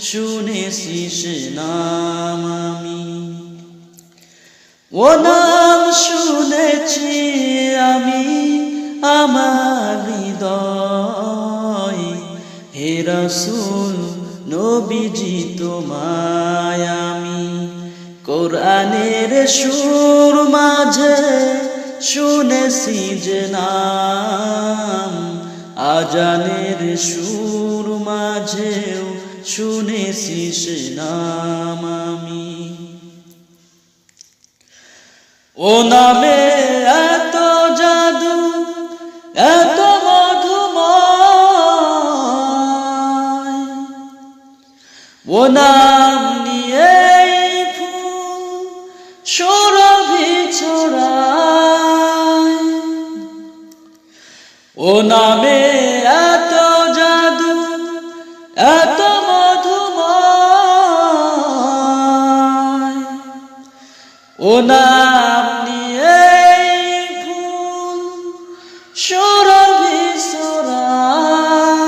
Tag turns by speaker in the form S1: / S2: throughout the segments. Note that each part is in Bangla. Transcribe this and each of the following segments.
S1: শুনেছি সে নাম আমি। ও নাম শুনেছি আমি আমার হৃদয়। হে রসুল, নবীজি তোমায় আমি। কোরআনের সুর মাঝে শুনেছি যে নাম আজানের সুর মাঝেও শুনেছি সে নাম আমি। ও নামে এত জাদু, এত মধুময়। ও নাম নিয়ে ফুল সরভি ছড়ায়। ও নামে ও নাম নিয়ে ফুল সরভি সরায়।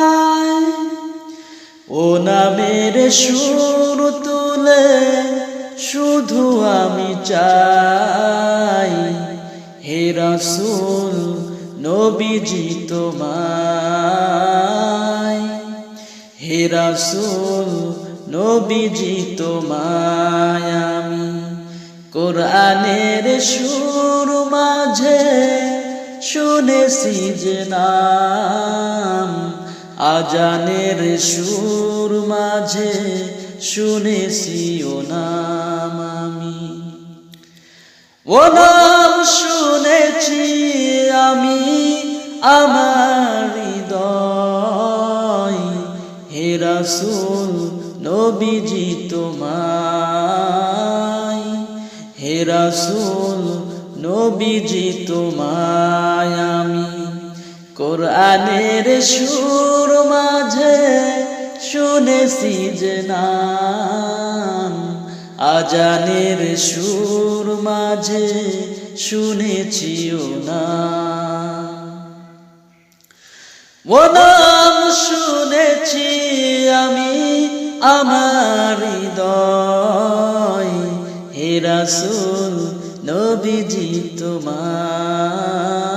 S1: ও নামের সুর তুলে শুধু আমি চাই। হে রসুল, নবীজি তোমায়। হে রসুল, নবীজি তোমায়। কোরআনের সুর মাঝে শুনেছি যে নাম। আজানের সুর মাঝে শুনেছি ও নাম আমি। ও নাম শুনেছি আমি আমার হৃদয়। হে রাসূল, নবীজি তোমায় হে রাসূল, নবীজি তোমায় আমি। কোরআনের সুর মাঝে শুনেছি যে নাম, আজানের সুর মাঝে শুনেছি ও নাম। ও নাম শুনেছি আমি, আমার হৃদয়। রাসুল নবীজি তোমার।